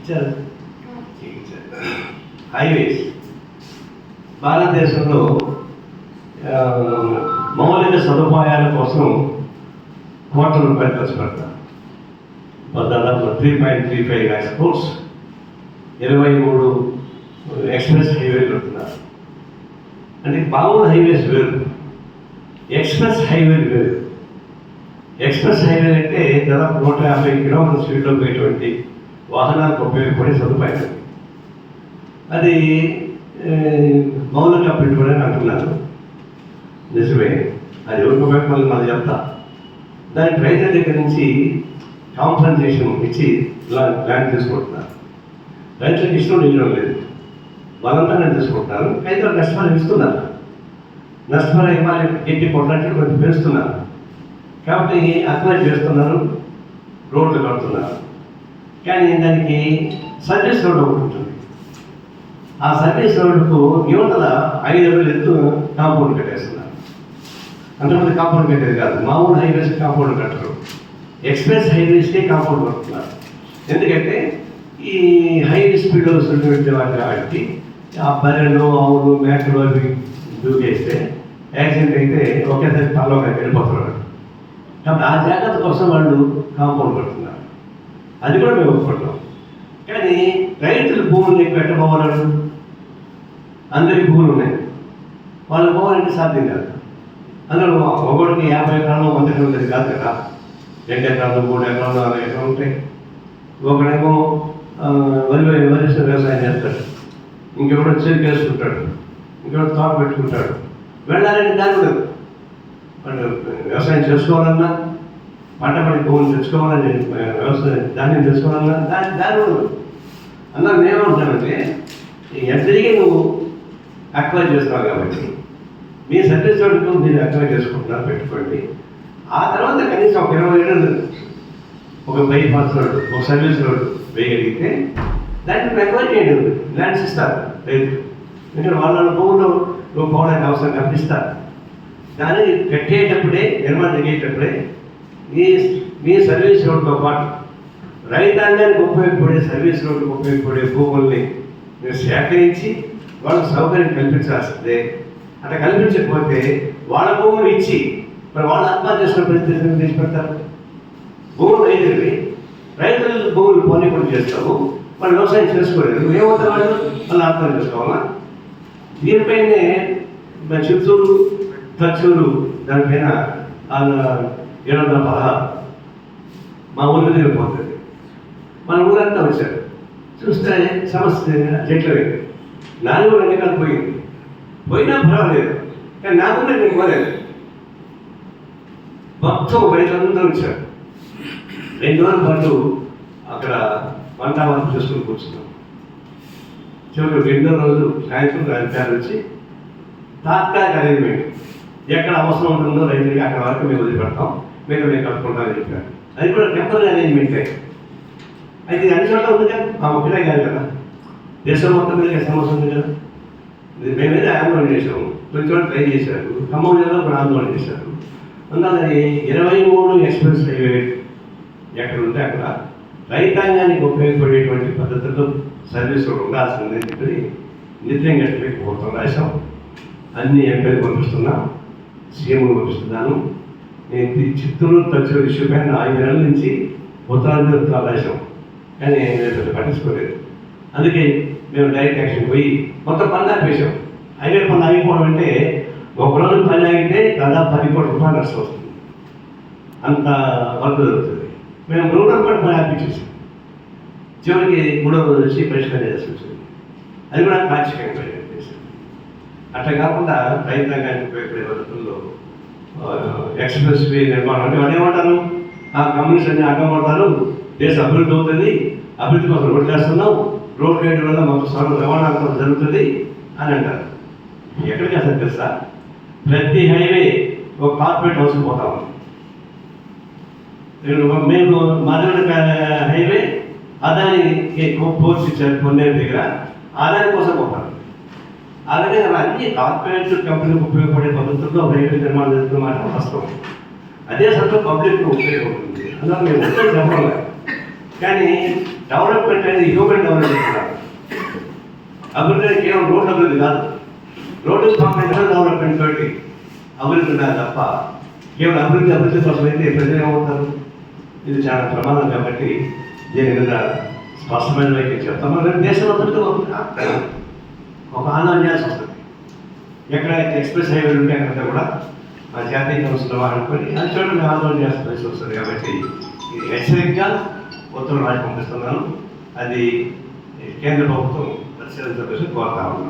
ఇచ్చారు. హైవేస్ భారతదేశంలో మౌలిక సదుపాయాల కోసం కోట్ల రూపాయలు ఖర్చు పెడతారు. దాదాపు three point three five lakhs crores ఇరవై మూడు ఎక్స్ప్రెస్ హైవే పెడుతున్నారు అంటే మామూలు హైవేస్ వేరు. ఎక్స్ప్రెస్ హైవే వేరు. ఎక్స్ప్రెస్ హైవే అంటే దాదాపు నూట యాభై కిలోమీటర్ స్పీడ్లో పోయేటువంటి వాహనాలకు ఉపయోగపడే సదుపాయం అది. అది ఏ, మౌలిక పెట్టుబడి అంటున్నారు నిజమే. అది ఎవరికి ఉపయోగపడాలి మనం చెప్తా. దానికి రైతుల దగ్గర నుంచి కాంపన్సేషన్ ఇచ్చి లా- ల్యాండ్ తీసుకుంటున్నారు. రైతులకు ఇష్టం ఇవ్వడం లేదు. బలంతంగా తీసుకుంటున్నారు. రైతులకు నష్టపరిహారం ఇస్తున్నారు. నష్టపరిహారం ఇవ్వాలి గట్టి కొట్లాంటి కొంచెం పెంచుతున్నారు. కాబట్టి అప్లై చేస్తున్నారు రోడ్లు కడుతున్నారు. కానీ దానికి సర్వీస్ రోడ్ ఒకటి ఉంటుంది. ఆ సర్వీస్ రోడ్కు యువతల ఐదు అడుగులు ఎత్తు కాంపౌండ్ కట్టేస్తున్నారు. అంతమంది కాంపౌండ్ కట్టేది కాదు మామూలు హైవేస్ కాంపౌండ్ కట్టరు. ఎక్స్ప్రెస్ హైవేస్కే కాంపౌండ్ కడుతున్నారు. ఎందుకంటే ఈ హై స్పీడ్లో వస్తున్నటువంటి వాటి కాబట్టి ఆ బర్రెలు ఆవులు మేకలు అవి దూకేస్తే యాక్సిడెంట్ అయితే ఒకేసారి తలలో వెళ్ళిపోతున్నారు. కాబట్టి ఆ జాగ్రత్త కోసం వాళ్ళు కాంపౌండ్ కడుతున్నారు. అది కూడా మేము ఒప్పుకుంటాం. కానీ రైతులు భూములు ఎక్కువ పెట్టబోవాలను అందరికి భూములు ఉన్నాయి. వాళ్ళ పోవాలంటే సాధ్యం కాదు. అందులో ఒకటికి యాభై ఎకరాలు వంద ఎకరాలు కాదు కదా. రెండు ఎకరాలు మూడు ఎకరాలు నాలుగు ఎకరాలు ఉంటాయి. ఒకడేమో వరి వరి వరి వ్యవసాయం చేస్తాడు. ఇంకెవడో చెరుకు వేసుకుంటాడు. ఇంకెవడు తోట పెట్టుకుంటాడు. వెళ్ళాలంటే దాని ఉండదు. వాళ్ళు వ్యవసాయం చేసుకోవాలన్నా పంట పడి తెచ్చుకోవాలని చెప్పిపోయారు వ్యవసాయం దాన్ని తెచ్చుకోవాలన్నా దాని దాని ఉండదు అన్నా నేనేమంటానంటే తిరిగి నువ్వు అక్వైర్ చేస్తావు కాబట్టి మీ సర్వీస్ రోడ్డుకు మీరు అక్వైర్ చేసుకుంటున్నారు పెట్టుకోండి. ఆ తర్వాత కనీసం ఒక ఇరవై ఏళ్ళు ఒక బైపాస్ రోడ్ ఒక సర్వీస్ రోడ్డు వేయగలిగితే దాన్ని అక్వైర్ చేయండి. ల్యాండ్స్ ఇస్తారు రైతు ఎందుకంటే వాళ్ళ భూములు నువ్వు పోవడానికి అవసరం కల్పిస్తారు దాన్ని కట్టేటప్పుడే నిర్మాణం జరిగేటప్పుడే మీ మీ సర్వీస్ రోడ్తో పాటు రైతాంగానికి ఉపయోగపడే సర్వీస్ రోడ్డుకు ఉపయోగపడే భూముల్ని మీరు సేకరించి వాళ్ళకి సౌకర్యం కల్పించాల్సిందే. అట్లా కల్పించకపోతే వాళ్ళ భూములు ఇచ్చి మరి వాళ్ళు ఆత్మహత్య చేసిన పరిస్థితి తీసుకెళ్తారు భూములు రైతులవి రైతులు భూములు పోనీకుండా చేస్తావు వాళ్ళు వ్యవసాయం చేసుకోలేదు. ఏమవుతారు వాళ్ళు? వాళ్ళు ఆత్మహత్య చేసుకోవాలా? దీనిపైనే చిత్తూరు తచ్చూరు దానిపైన వాళ్ళ పదహారు మా ఊరి దగ్గర పోతుంది మన ఊరంతా వచ్చారు. చూస్తే సమస్య చెట్లు నాలుగు వెనకాల పోయింది. పోయినా పర్వాలేదు. కానీ నాకు నేను పోలేదు. మొత్తం రైతులందరూ వచ్చారు. రెండు రోజుల పాటు అక్కడ వంట వంట చూసుకుని కూర్చున్నాం. చివరి రెండో రోజు సాయంత్రం అధికారులు వచ్చి తాత్కాలిక అరేంజ్మెంట్ ఎక్కడ అవసరం ఉంటుందో రైతులకి అక్కడ వరకు మేము వదిలిపెడతాం. మేము మేము కట్టుకుంటామని చెప్పారు అది కూడా టెంపరీ అరేంజ్మెంటే అయితే ఇది అన్ని చోట్ల ఉంది కదా. మా ఒక్కటే కాదు కదా. దేశం మొత్తం మీద సమస్య ఉంది కదా? మేమైతే ఆందోళన చేసాము ప్రతి చోట ట్రై చేశారు ఖమ్మం జిల్లాలో కూడా ఆందోళన చేశారు. అందుకని ఇరవై మూడు ఎక్స్ప్రెస్ హైవే ఎక్కడ ఉంటే అక్కడ రైతాంగానికి ఉపయోగపడేటువంటి పద్ధతుల్లో సర్వీస్ రోడ్ ఉండాల్సిందని చెప్పి నిత్యం గట్టి పోతాం రాశాం. అన్ని ఎంపీలు పంపిస్తున్నాం. సీఎంలు పంపిస్తున్నాను. నేను చిత్తూరు తచ్చే విషయమైన ఐదు నెలల నుంచి ఉత్తరాంధ్ర రాశాం కానీ నేను పట్టించుకోలేదు. అందుకే మేము డైరెక్ట్ యాక్షన్ పోయి మొత్తం పని ఆపేసాం హైవే పని ఆగిపోవడం అంటే ఒక రోజు పని ఆగితే దాదాపు పది కోట్ల రూపాయలు నష్టం వస్తుంది అంత వర్క్ జరుగుతుంది. మేము మూడు కూడా పని ఆపించేసాం. చివరికి మూడో రోజు వచ్చి పరిష్కారం చేయాల్సి వచ్చింది. అది కూడా పాక్షికంగా అట్లా కాకుండా రైతాంగానికి ఉపయోగపడే పద్ధతుల్లో ఎక్స్ప్రెస్ వే నిర్మాణం అంటే వాళ్ళు ఏమంటారు? ఆ కంపెనీస్ అన్ని అడ్డమడతారు దేశ అభివృద్ధి అవుతుంది. అభివృద్ధి కోసం రోడ్లు వేస్తున్నాం. రోడ్ వేయడం వల్ల మాకు సర్వ రవాణా అంతా జరుగుతుంది అని అంటారు. ఎక్కడికి అసలు తెలుసా? ప్రతి హైవే ఒక కార్పొరేట్ హౌస్కి పోతాం నేను మేము మాధవడ హైవే అదానికి పోర్ట్స్ ఇచ్చారు పొన్నేరు దగ్గర. అదాని కోసం పోతాం అలాగే అన్ని కార్పొరేట్ కంపెనీలకు ఉపయోగపడే పద్ధతుల్లో రైల్వే నిర్మాణం జరుగుతున్న మాట వాస్తవం అదే సమయంలో పబ్లిక్ ఉపయోగపడుతుంది. అందులో మేము ఉంటే చెప్పడం కానీ డెవలప్మెంట్ అనేది హ్యూమన్ డెవలప్మెంట్ కాదు. అభివృద్ధి కేవలం రోడ్డు అభివృద్ధి కాదు. రోడ్డు కాంబినేషన్ డెవలప్మెంట్ తోటి అభివృద్ధి ఉండాలి తప్ప కేవలం అభివృద్ధి అభివృద్ధి కోసం అయితే ప్రజలు ఏమవుతారు? ఇది చాలా ప్రమాదం కాబట్టి దీని మీద స్పష్టమైన వైఖరి చెప్తాం. మనం దేశంలో అంతటితో ఒక ఒక ఆనందం చేయాల్సి వస్తుంది ఎక్కడైతే ఎక్స్ప్రెస్ హైవే ఉంటే అక్కడ కూడా ఆ జాతీయ సంస్థలు అనుకొని అది చూడండి ఆందోళన చేస్తాల్సి వస్తుంది కాబట్టి ఇది హెచ్చరికగా ఉత్తరం రాసి పంపిస్తున్నాను అది కేంద్ర ప్రభుత్వం పరిశీలించవలసి కోరుతా ఉన్నాను.